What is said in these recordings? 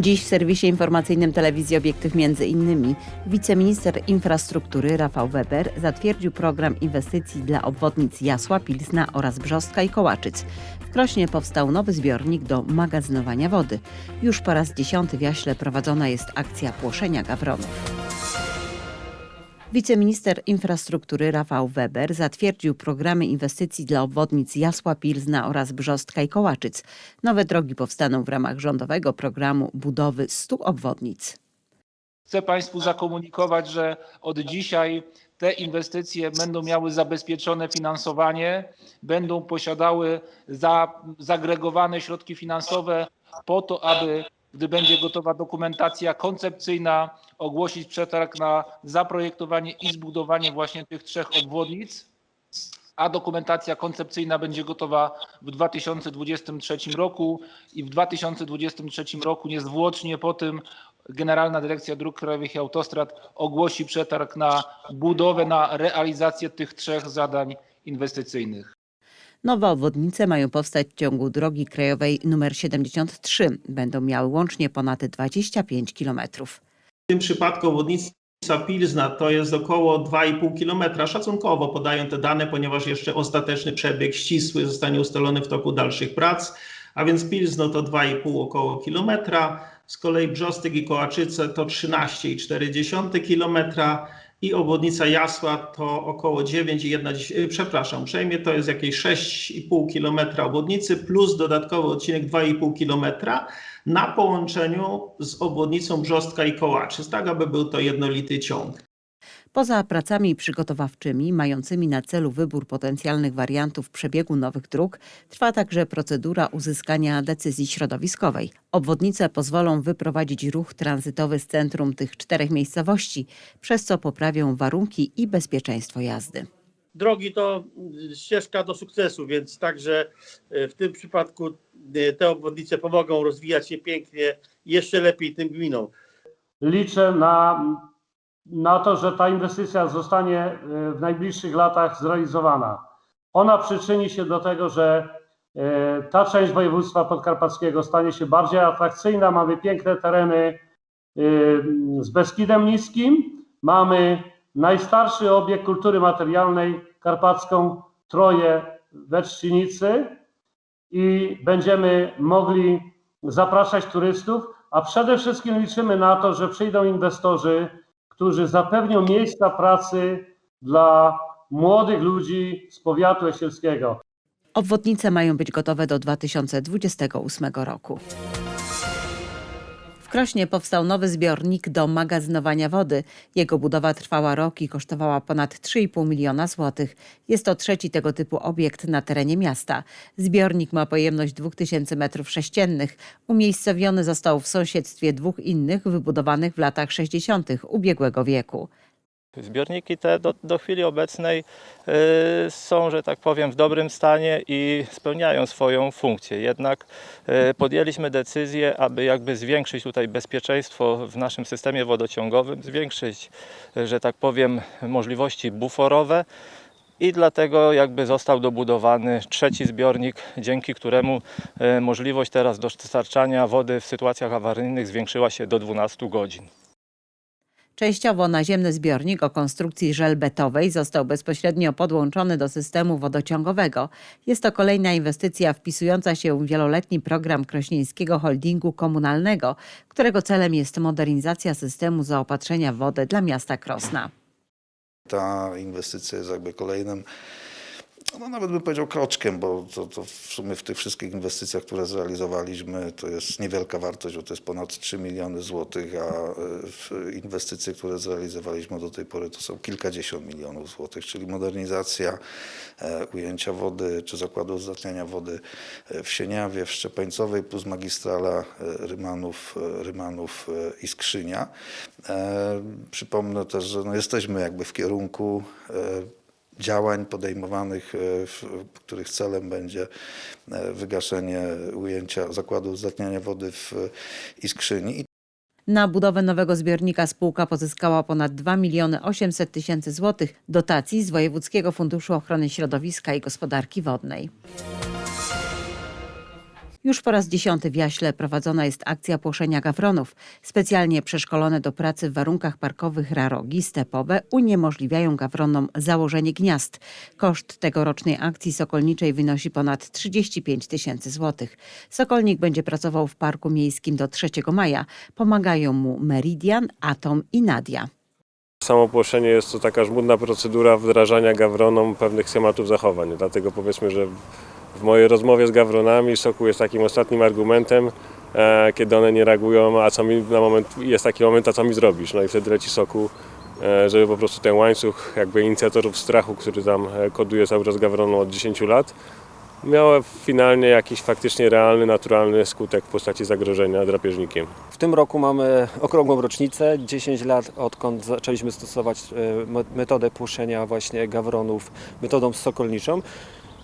Dziś w serwisie informacyjnym telewizji Obiektyw między innymi wiceminister infrastruktury Rafał Weber zatwierdził program inwestycji dla obwodnic Jasła, Pilzna oraz Brzostka i Kołaczyc. W Krośnie powstał nowy zbiornik do magazynowania wody. Już po raz dziesiąty w Jaśle prowadzona jest akcja płoszenia gawronów. Wiceminister infrastruktury Rafał Weber zatwierdził programy inwestycji dla obwodnic Jasła, Pilzna oraz Brzostka i Kołaczyc. Nowe drogi powstaną w ramach rządowego programu budowy 100 obwodnic. Chcę Państwu zakomunikować, że od dzisiaj te inwestycje będą miały zabezpieczone finansowanie, będą posiadały za, zagregowane środki finansowe po to, aby gdy będzie gotowa dokumentacja koncepcyjna, ogłosić przetarg na zaprojektowanie i zbudowanie właśnie tych trzech obwodnic, a dokumentacja koncepcyjna będzie gotowa w 2023 roku i w 2023 roku niezwłocznie po tym Generalna Dyrekcja Dróg Krajowych i Autostrad ogłosi przetarg na budowę, na realizację tych trzech zadań inwestycyjnych. Nowe obwodnice mają powstać w ciągu drogi krajowej nr 73. Będą miały łącznie ponad 25 kilometrów. W tym przypadku obwodnica Pilzna to jest około 2,5 km. Szacunkowo podają te dane, ponieważ jeszcze ostateczny przebieg ścisły zostanie ustalony w toku dalszych prac. A więc Pilzno to 2,5 około kilometra. Z kolei Brzostek i Kołaczyce to 13,4 km. I obwodnica Jasła to około 9,1, przepraszam, uprzejmie to jest jakieś 6,5 km obwodnicy plus dodatkowy odcinek 2,5 km na połączeniu z obwodnicą Brzostka i Kołaczyc, tak aby był to jednolity ciąg. Poza pracami przygotowawczymi mającymi na celu wybór potencjalnych wariantów przebiegu nowych dróg, trwa także procedura uzyskania decyzji środowiskowej. Obwodnice pozwolą wyprowadzić ruch tranzytowy z centrum tych czterech miejscowości, przez co poprawią warunki i bezpieczeństwo jazdy. drogi to y, ścieżka do sukcesu, więc także y, w tym przypadku y, te obwodnice pomogą rozwijać się pięknie, jeszcze lepiej tym gminom. liczę na, na to, że ta inwestycja zostanie e, w najbliższych latach zrealizowana. Ona przyczyni się do tego, że e, ta część województwa podkarpackiego stanie się bardziej atrakcyjna. Mamy piękne tereny e, z Beskidem Niskim, mamy najstarszy obiekt kultury materialnej karpacką Troje we Trzcinicy i będziemy mogli zapraszać turystów, a przede wszystkim liczymy na to, że przyjdą inwestorzy, którzy zapewnią miejsca pracy dla młodych ludzi z powiatu jesielskiego. Obwodnice mają być gotowe do 2028 roku. Krośnie powstał nowy zbiornik do magazynowania wody. Jego budowa trwała rok i kosztowała ponad 3,5 miliona złotych. Jest to trzeci tego typu obiekt na terenie miasta. Zbiornik ma pojemność 2000 m3. Umiejscowiony został w sąsiedztwie dwóch innych wybudowanych w latach 60. ubiegłego wieku. Zbiorniki te do, do chwili obecnej y, są, że tak powiem, w dobrym stanie i spełniają swoją funkcję. Jednak y, podjęliśmy decyzję, aby jakby zwiększyć tutaj bezpieczeństwo w naszym systemie wodociągowym, zwiększyć, y, że tak powiem, możliwości buforowe. I dlatego jakby został dobudowany trzeci zbiornik, dzięki któremu możliwość teraz dostarczania wody w sytuacjach awaryjnych zwiększyła się do 12 godzin. Częściowo naziemny zbiornik o konstrukcji żelbetowej został bezpośrednio podłączony do systemu wodociągowego. Jest to kolejna inwestycja wpisująca się w wieloletni program Krośnieńskiego Holdingu Komunalnego, którego celem jest modernizacja systemu zaopatrzenia w wodę dla miasta Krosna. Ta inwestycja jest jakby kolejnym, no nawet bym powiedział kroczkiem, bo to, to w sumie w tych wszystkich inwestycjach, które zrealizowaliśmy, to jest niewielka wartość, bo to jest ponad 3 miliony złotych, a e, inwestycje, które zrealizowaliśmy do tej pory, to są kilkadziesiąt milionów złotych, czyli modernizacja e, ujęcia wody, czy zakładu uzdatniania wody e, w Sieniawie, w Szczepańcowej, plus magistrala Rymanów, Rymanów i Skrzynia. Przypomnę też, że no jesteśmy jakby w kierunku działań podejmowanych, e, w- których celem będzie e, wygaszenie ujęcia zakładu uzdatniania wody w Iskrzyni. Na budowę nowego zbiornika spółka pozyskała ponad 2 miliony 800 tysięcy złotych dotacji z Wojewódzkiego Funduszu Ochrony Środowiska i Gospodarki Wodnej. Już po raz dziesiąty w Jaśle prowadzona jest akcja płoszenia gawronów. Specjalnie przeszkolone do pracy w warunkach parkowych rarogi stepowe uniemożliwiają gawronom założenie gniazd. Koszt tegorocznej akcji sokolniczej wynosi ponad 35 tysięcy złotych. Sokolnik będzie pracował w Parku Miejskim do 3 maja. Pomagają mu Meridian, Atom i Nadia. Samo płoszenie jest to taka żmudna procedura wdrażania gawronom pewnych schematów zachowań. Dlatego powiedzmy, że w mojej rozmowie z gawronami soku jest takim ostatnim argumentem, e, kiedy one nie reagują, a co mi na moment, jest taki moment, a co mi zrobisz? No i wtedy leci soku, e, żeby po prostu ten łańcuch jakby inicjatorów strachu, który tam e, koduje cały czas gawronom od 10 lat, miał finalnie jakiś faktycznie realny, naturalny skutek w postaci zagrożenia drapieżnikiem. W tym roku mamy okrągłą rocznicę, 10 lat odkąd zaczęliśmy stosować e, me- metodę płuszenia właśnie gawronów metodą sokolniczą.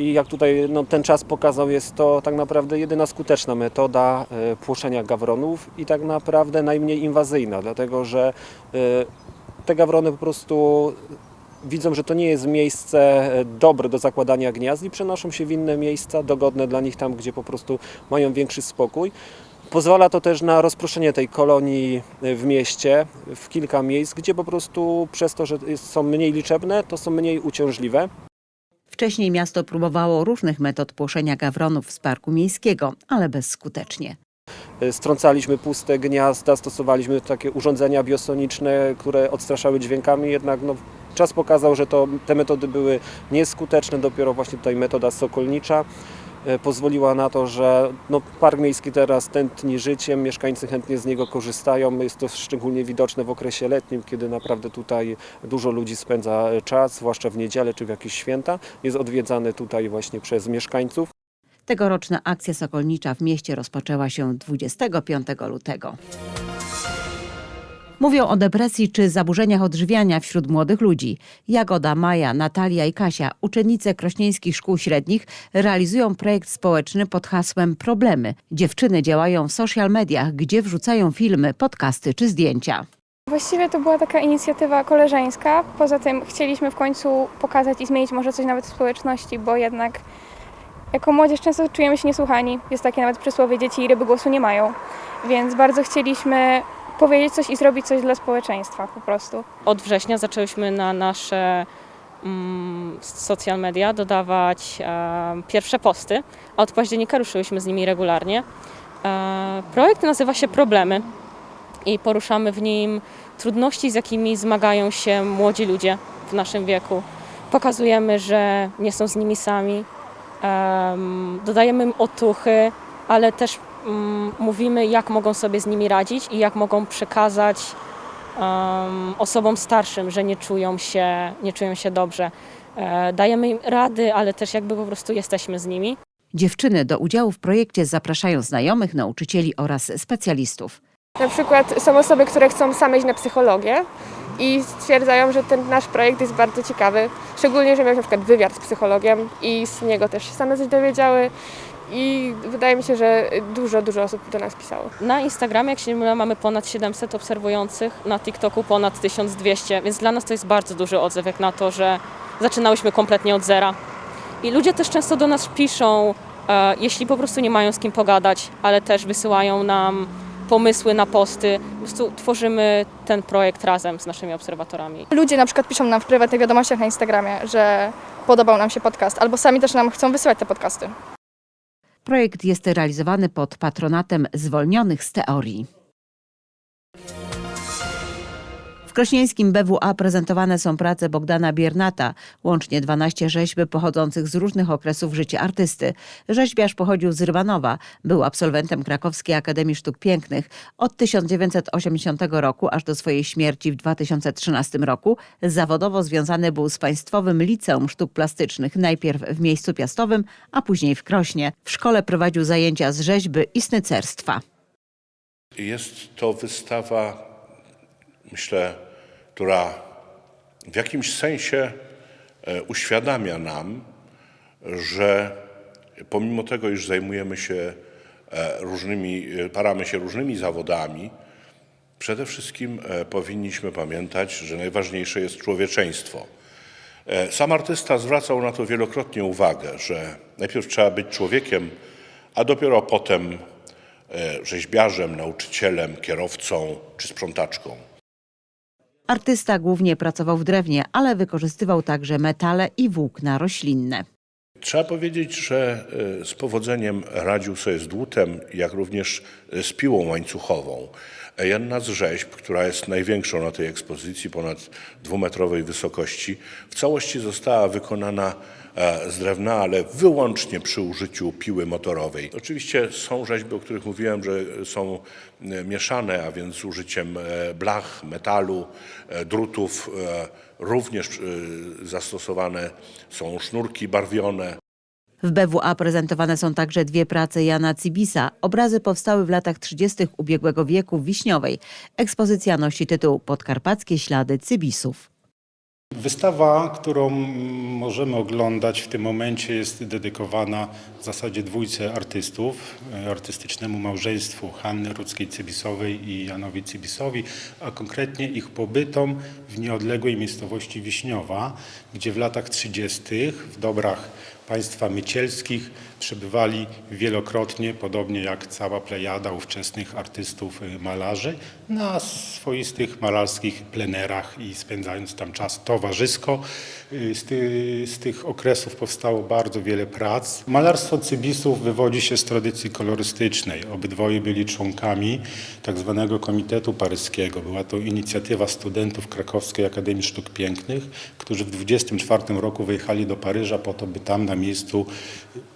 I jak tutaj no, ten czas pokazał, jest to tak naprawdę jedyna skuteczna metoda e, płuszenia gawronów i tak naprawdę najmniej inwazyjna, dlatego że e, te gawrony po prostu widzą, że to nie jest miejsce e, dobre do zakładania gniazd i przenoszą się w inne miejsca, dogodne dla nich tam, gdzie po prostu mają większy spokój. Pozwala to też na rozproszenie tej kolonii w mieście w kilka miejsc, gdzie po prostu przez to, że są mniej liczebne, to są mniej uciążliwe. Wcześniej miasto próbowało różnych metod płoszenia gawronów z Parku Miejskiego, ale bezskutecznie. E, Strącaliśmy puste gniazda, stosowaliśmy takie urządzenia biosoniczne, które odstraszały dźwiękami, jednak no, czas pokazał, że to, te metody były nieskuteczne. Dopiero właśnie tutaj metoda sokolnicza pozwoliła na to, że no, Park Miejski teraz tętni życiem, mieszkańcy chętnie z niego korzystają. Jest to szczególnie widoczne w okresie letnim, kiedy naprawdę tutaj dużo ludzi spędza e, czas, zwłaszcza w niedzielę czy w jakieś święta. Jest odwiedzany tutaj właśnie przez mieszkańców. Tegoroczna akcja sokolnicza w mieście rozpoczęła się 25 lutego. Mówią o depresji czy zaburzeniach odżywiania wśród młodych ludzi. Jagoda, Maja, Natalia i Kasia, uczennice krośnieńskich szkół średnich, realizują projekt społeczny pod hasłem Problemy. Dziewczyny działają w social mediach, gdzie wrzucają filmy, podcasty czy zdjęcia. Właściwie to była taka inicjatywa koleżeńska. Poza tym chcieliśmy w końcu pokazać i zmienić może coś nawet w społeczności, bo jednak jako młodzież często czujemy się niesłuchani. Jest takie nawet przysłowie, dzieci i ryby głosu nie mają. Więc bardzo chcieliśmy powiedzieć coś i zrobić coś dla społeczeństwa po prostu. Od września zaczęłyśmy na nasze mm, social media dodawać e, pierwsze posty, a od października ruszyłyśmy z nimi regularnie. E, projekt nazywa się Problemy i poruszamy w nim trudności, z jakimi zmagają się młodzi ludzie w naszym wieku. Pokazujemy, że nie są z nimi sami, em, dodajemy im otuchy, ale też mówimy, jak mogą sobie z nimi radzić i jak mogą przekazać um, osobom starszym, że nie czują się, nie czują się dobrze. E, dajemy im rady, ale też jakby po prostu jesteśmy z nimi. Dziewczyny do udziału w projekcie zapraszają znajomych, nauczycieli oraz specjalistów. Na przykład są osoby, które chcą same iść na psychologię i stwierdzają, że ten nasz projekt jest bardzo ciekawy. Szczególnie, że miał na przykład wywiad z psychologiem i z niego też się same coś dowiedziały. I wydaje mi się, że dużo, dużo osób do nas pisało. Na Instagramie, jak się nie mylę, mamy ponad 700 obserwujących, na TikToku ponad 1200, więc dla nas to jest bardzo duży odzew, jak na to, że zaczynałyśmy kompletnie od zera. I ludzie też często do nas piszą, e, jeśli po prostu nie mają z kim pogadać, ale też wysyłają nam pomysły na posty. Po prostu tworzymy ten projekt razem z naszymi obserwatorami. Ludzie na przykład piszą nam w prywatnych wiadomościach na Instagramie, że podobał nam się podcast, albo sami też nam chcą wysyłać te podcasty. Projekt jest realizowany pod patronatem zwolnionych z teorii. Krośnieńskim BWA prezentowane są prace Bogdana Biernata, łącznie 12 rzeźb pochodzących z różnych okresów życia artysty. Rzeźbiarz pochodził z Rybanowa, był absolwentem Krakowskiej Akademii Sztuk Pięknych. Od 1980 roku aż do swojej śmierci w 2013 roku zawodowo związany był z Państwowym Liceum Sztuk Plastycznych, najpierw w miejscu piastowym, a później w Krośnie. W szkole prowadził zajęcia z rzeźby i snycerstwa. Jest to wystawa, myślę, która w jakimś sensie e, uświadamia nam, że pomimo tego, iż zajmujemy się e, różnymi, e, paramy się różnymi zawodami, przede wszystkim powinniśmy pamiętać, że najważniejsze jest człowieczeństwo. Sam artysta zwracał na to wielokrotnie uwagę, że najpierw trzeba być człowiekiem, a dopiero potem rzeźbiarzem, nauczycielem, kierowcą czy sprzątaczką. Artysta głównie pracował w drewnie, ale wykorzystywał także metale i włókna roślinne. Trzeba powiedzieć, że e, z powodzeniem radził sobie z dłutem, jak również e, z piłą łańcuchową. Jedna z rzeźb, która jest największą na tej ekspozycji, ponad dwumetrowej wysokości, w całości została wykonana z drewna, ale wyłącznie przy użyciu piły motorowej. Oczywiście są rzeźby, o których mówiłem, że są e, mieszane, a więc z użyciem e, blach, metalu, e, drutów. e, Również e, zastosowane są sznurki barwione. W BWA prezentowane są także dwie prace Jana Cibisa. Obrazy powstały w latach 30. ubiegłego wieku w Wiśniowej. Ekspozycja nosi tytuł Podkarpackie ślady Cybisów. Wystawa, którą możemy oglądać w tym momencie jest dedykowana w zasadzie dwójce artystów, e, artystycznemu małżeństwu Hanny Rudzkiej-Cybisowej i Janowi Cybisowi, a konkretnie ich pobytom w nieodległej miejscowości Wiśniowa, gdzie w latach 30. w dobrach państwa mycielskich przebywali wielokrotnie, podobnie jak cała plejada ówczesnych artystów y, malarzy, na swoistych malarskich plenerach i spędzając tam czas towarzysko. Y, Z, ty, z tych okresów powstało bardzo wiele prac. Malarstwo Cybisów wywodzi się z tradycji kolorystycznej. Obydwoje byli członkami tak zwanego Komitetu Paryskiego. Była to inicjatywa studentów Krakowskiej Akademii Sztuk Pięknych, którzy w 24 roku wyjechali do Paryża po to, by tam na miejscu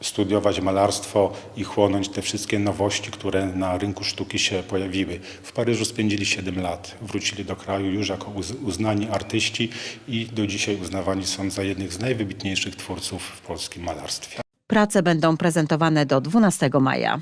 studiować malarstwo i chłonąć te wszystkie nowości, które na rynku sztuki się pojawiły. W Paryżu spędzili 7 lat. Wrócili do kraju już jako uz- uznani artyści i do dzisiaj uznawani są za jednych z najwybitniejszych twórców w polskim malarstwie. Prace będą prezentowane do 12 maja.